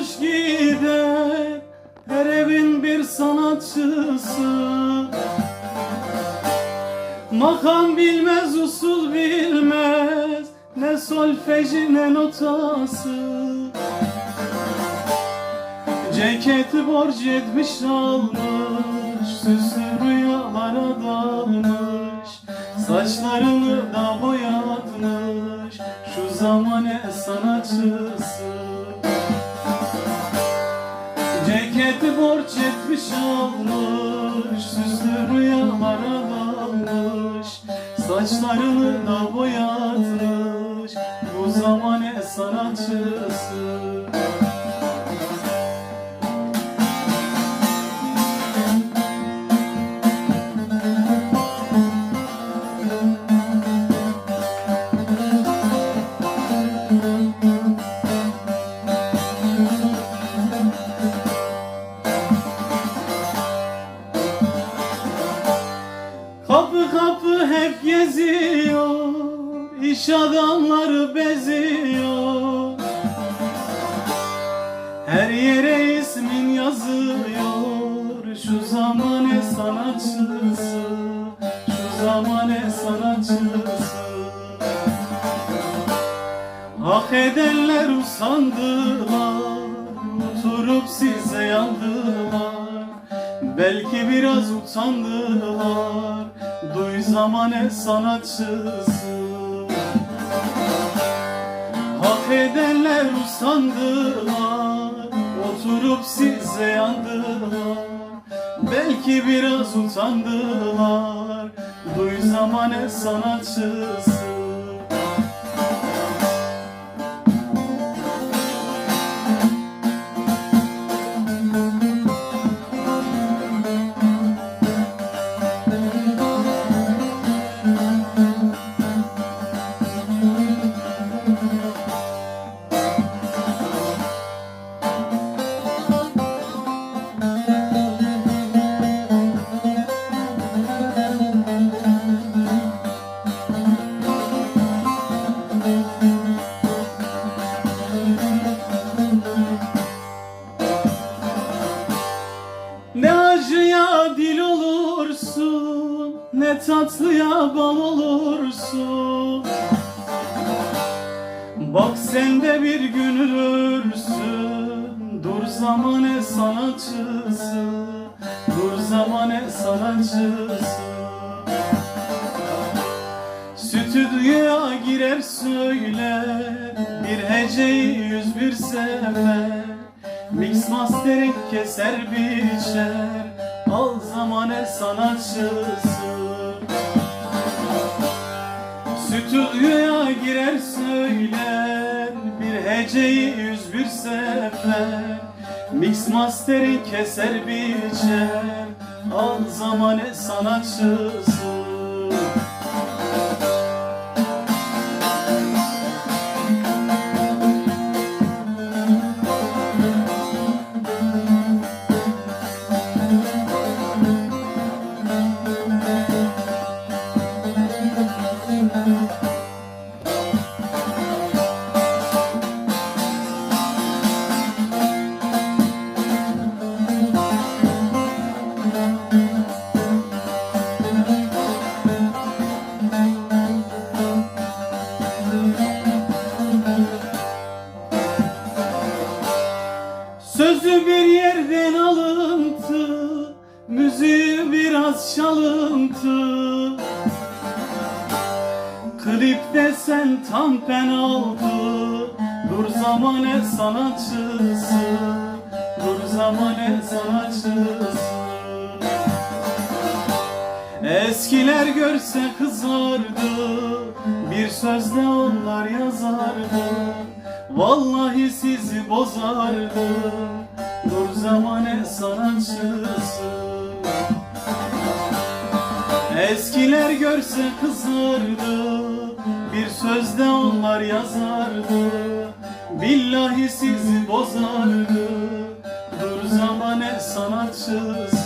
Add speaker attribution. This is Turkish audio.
Speaker 1: olmuş gider Her evin bir sanatçısı. Makam bilmez, usul bilmez Ne solfeji ne notası. Ceket borç etmiş almış Süslü rüyalara dalmış. Saçlarını da boyatmış Şu zamane sanatçısı. Ceketi borç etmiş almış Süslü rüyalara dalmış Saçlarını da boyatmış Bu zamane sanatçısı İş adamları beziyor. Her yere ismin yazıyor. Şu zamane sanatçısı Şu zamane sanatçısı Hak edenler usandılar. Oturup size yandılar. Belki biraz utandılar. Duy zamane sanatçısı Hak edenler usandılar Oturup size yandılar Belki biraz utandılar Duy zamane sanatçısı olursun Ne tatlıya bal olursun. Bak sen de bir gün ölürsün Dur zamane sanatçısı Dur zamane sanatçısı. Stüdyoya girer söyler Bir heceyi yüz bir sefer. Mix mastering keser biçer Al zamane sanatçısı Stüdyoya girer söyler Bir heceyi yüz bir sefer. Mix mastering keser biçer Al zamane sanatçısı yerden alıntı Müziği biraz çalıntı. Klipte sen tam penaltı Dur zamane sanatçısı Dur zamane sanatçısı Eskiler görse kızardı Bir sözle onlar yazardı. Vallahi sizi bozardı Dur zamane sanatçısı Eskiler görse kızardı Bir sözde onlar yazardı. Billahi sizi bozardı Dur zamane sanatçısı